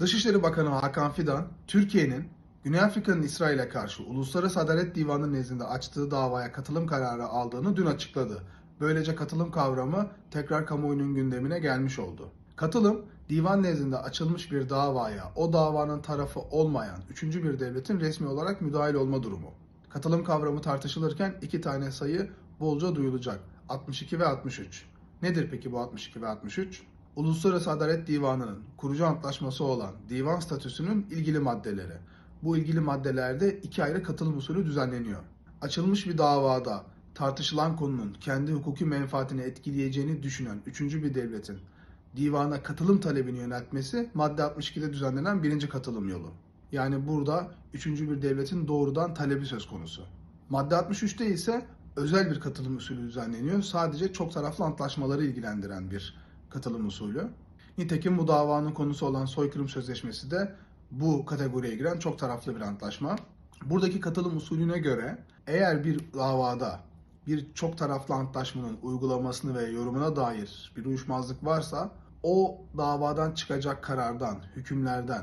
Dışişleri Bakanı Hakan Fidan, Türkiye'nin Güney Afrika'nın İsrail'e karşı Uluslararası Adalet Divanı nezdinde açtığı davaya katılım kararı aldığını dün açıkladı. Böylece katılım kavramı tekrar kamuoyunun gündemine gelmiş oldu. Katılım, divan nezdinde açılmış bir davaya o davanın tarafı olmayan üçüncü bir devletin resmi olarak müdahil olma durumu. Katılım kavramı tartışılırken iki tane sayı bolca duyulacak. 62 ve 63. Nedir peki bu 62 ve 63? Uluslararası Adalet Divanı'nın kurucu antlaşması olan divan statüsünün ilgili maddeleri. Bu ilgili maddelerde iki ayrı katılım usulü düzenleniyor. Açılmış bir davada tartışılan konunun kendi hukuki menfaatini etkileyeceğini düşünen üçüncü bir devletin divana katılım talebini yöneltmesi madde 62'de düzenlenen birinci katılım yolu. Yani burada üçüncü bir devletin doğrudan talebi söz konusu. Madde 63'te ise özel bir katılım usulü düzenleniyor. Sadece çok taraflı antlaşmaları ilgilendiren bir katılım usulü. Nitekim bu davanın konusu olan soykırım sözleşmesi de bu kategoriye giren çok taraflı bir antlaşma. Buradaki katılım usulüne göre eğer bir davada bir çok taraflı antlaşmanın uygulamasını ve yorumuna dair bir uyuşmazlık varsa o davadan çıkacak karardan, hükümlerden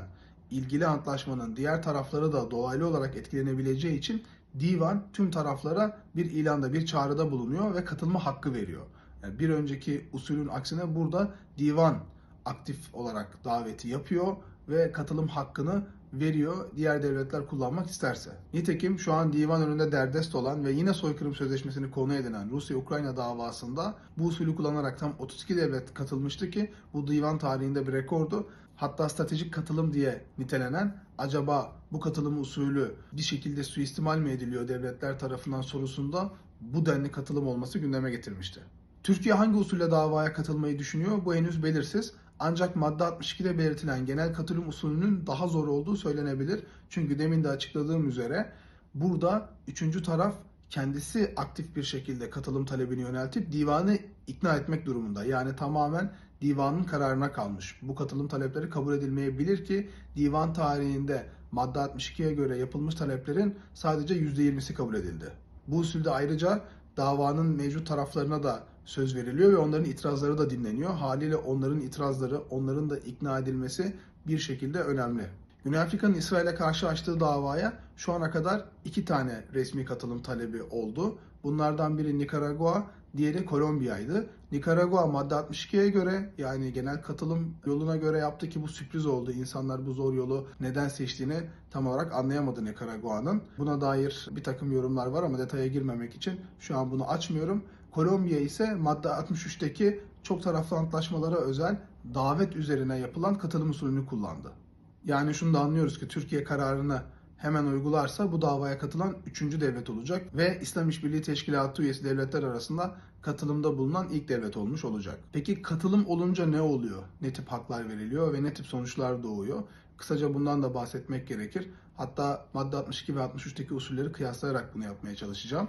ilgili antlaşmanın diğer tarafları da dolaylı olarak etkilenebileceği için divan tüm taraflara bir ilanda, bir çağrıda bulunuyor ve katılma hakkı veriyor. Yani bir önceki usulün aksine burada divan aktif olarak daveti yapıyor ve katılım hakkını veriyor diğer devletler kullanmak isterse. Nitekim şu an divan önünde derdest olan ve yine soykırım sözleşmesini konu edinen Rusya-Ukrayna davasında bu usulü kullanarak tam 32 devlet katılmıştı ki bu divan tarihinde bir rekordu. Hatta stratejik katılım diye nitelenen acaba bu katılım usulü bir şekilde suistimal mi ediliyor devletler tarafından sorusunda bu denli katılım olması gündeme getirmişti. Türkiye hangi usulle davaya katılmayı düşünüyor? Bu henüz belirsiz. Ancak madde 62'de belirtilen genel katılım usulünün daha zor olduğu söylenebilir. Çünkü demin de açıkladığım üzere burada üçüncü taraf kendisi aktif bir şekilde katılım talebini yöneltip divanı ikna etmek durumunda. Yani tamamen divanın kararına kalmış. Bu katılım talepleri kabul edilmeyebilir ki divan tarihinde madde 62'ye göre yapılmış taleplerin sadece %20'si kabul edildi. Bu usulde ayrıca davanın mevcut taraflarına da söz veriliyor ve onların itirazları da dinleniyor. Haliyle onların itirazları, onların da ikna edilmesi bir şekilde önemli. Güney Afrika'nın İsrail'e karşı açtığı davaya şu ana kadar iki tane resmi katılım talebi oldu. Bunlardan biri Nikaragua, diğeri Kolombiya'ydı. Nikaragua madde 62'ye göre yani genel katılım yoluna göre yaptı ki bu sürpriz oldu. İnsanlar bu zor yolu neden seçtiğini tam olarak anlayamadı Nikaragua'nın. Buna dair bir takım yorumlar var ama detaya girmemek için şu an bunu açmıyorum. Kolombiya ise madde 63'teki çok taraflı antlaşmalara özel davet üzerine yapılan katılım usulünü kullandı. Yani şunu da anlıyoruz ki Türkiye kararını hemen uygularsa bu davaya katılan üçüncü devlet olacak ve İslam İşbirliği Teşkilatı üyesi devletler arasında katılımda bulunan ilk devlet olmuş olacak. Peki katılım olunca ne oluyor? Ne tip haklar veriliyor ve ne tip sonuçlar doğuyor? Kısaca bundan da bahsetmek gerekir. Hatta madde 62 ve 63'teki usulleri kıyaslayarak bunu yapmaya çalışacağım.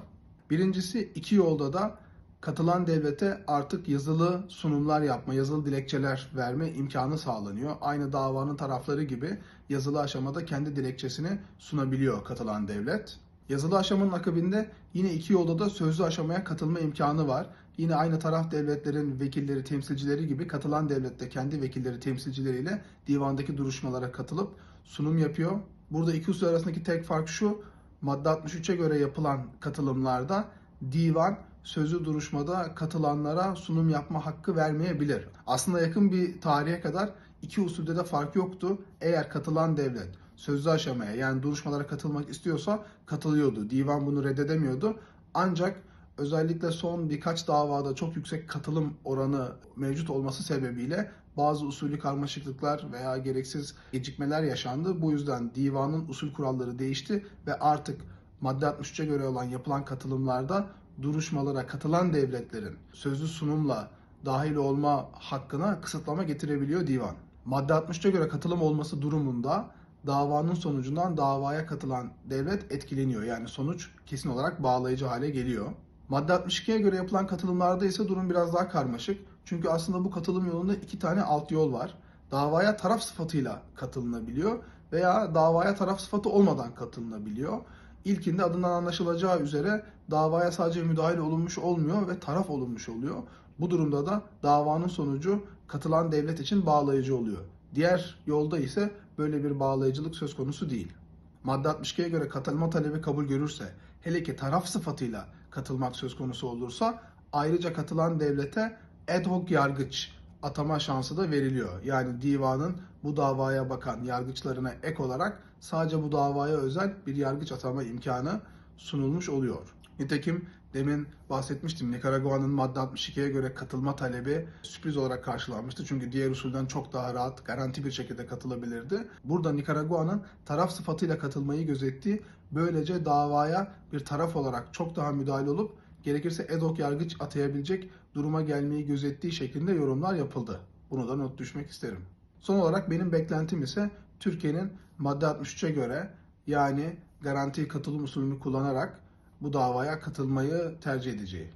Birincisi iki yolda da katılan devlete artık yazılı sunumlar yapma, yazılı dilekçeler verme imkanı sağlanıyor. Aynı davanın tarafları gibi yazılı aşamada kendi dilekçesini sunabiliyor katılan devlet. Yazılı aşamanın akabinde yine iki yolda da sözlü aşamaya katılma imkanı var. Yine aynı taraf devletlerin vekilleri, temsilcileri gibi katılan devlet de kendi vekilleri, temsilcileriyle divandaki duruşmalara katılıp sunum yapıyor. Burada iki usul arasındaki tek fark şu, madde 63'e göre yapılan katılımlarda divan sözlü duruşmada katılanlara sunum yapma hakkı vermeyebilir. Aslında yakın bir tarihe kadar iki usulde de fark yoktu. Eğer katılan devlet sözlü aşamaya yani duruşmalara katılmak istiyorsa katılıyordu. Divan bunu reddedemiyordu. Ancak özellikle son birkaç davada çok yüksek katılım oranı mevcut olması sebebiyle bazı usulü karmaşıklıklar veya gereksiz gecikmeler yaşandı. Bu yüzden divanın usul kuralları değişti ve artık madde 63'e göre olan yapılan katılımlarda duruşmalara katılan devletlerin sözlü sunumla dahil olma hakkına kısıtlama getirebiliyor divan. Madde 63'e göre katılım olması durumunda davanın sonucundan davaya katılan devlet etkileniyor. Yani sonuç kesin olarak bağlayıcı hale geliyor. Madde 62'ye göre yapılan katılımlarda ise durum biraz daha karmaşık. Çünkü aslında bu katılım yolunda iki tane alt yol var. Davaya taraf sıfatıyla katılınabiliyor veya davaya taraf sıfatı olmadan katılınabiliyor. İlkinde adından anlaşılacağı üzere davaya sadece müdahale olunmuş olmuyor ve taraf olunmuş oluyor. Bu durumda da davanın sonucu katılan devlet için bağlayıcı oluyor. Diğer yolda ise böyle bir bağlayıcılık söz konusu değil. Madde 62'ye göre katılma talebi kabul görürse, hele ki taraf sıfatıyla katılmak söz konusu olursa, ayrıca katılan devlete ad hoc yargıç atama şansı da veriliyor. Yani divanın bu davaya bakan yargıçlarına ek olarak sadece bu davaya özel bir yargıç atama imkanı sunulmuş oluyor. Nitekim demin bahsetmiştim Nikaragua'nın madde 62'ye göre katılma talebi sürpriz olarak karşılanmıştı. Çünkü diğer usulden çok daha rahat, garanti bir şekilde katılabilirdi. Burada Nikaragua'nın taraf sıfatıyla katılmayı gözettiği, böylece davaya bir taraf olarak çok daha müdahale olup gerekirse hoc yargıç atayabilecek duruma gelmeyi gözettiği şeklinde yorumlar yapıldı. Bunu da not düşmek isterim. Son olarak benim beklentim ise Türkiye'nin madde 63'e göre yani garanti katılım usulünü kullanarak bu davaya katılmayı tercih edeceği.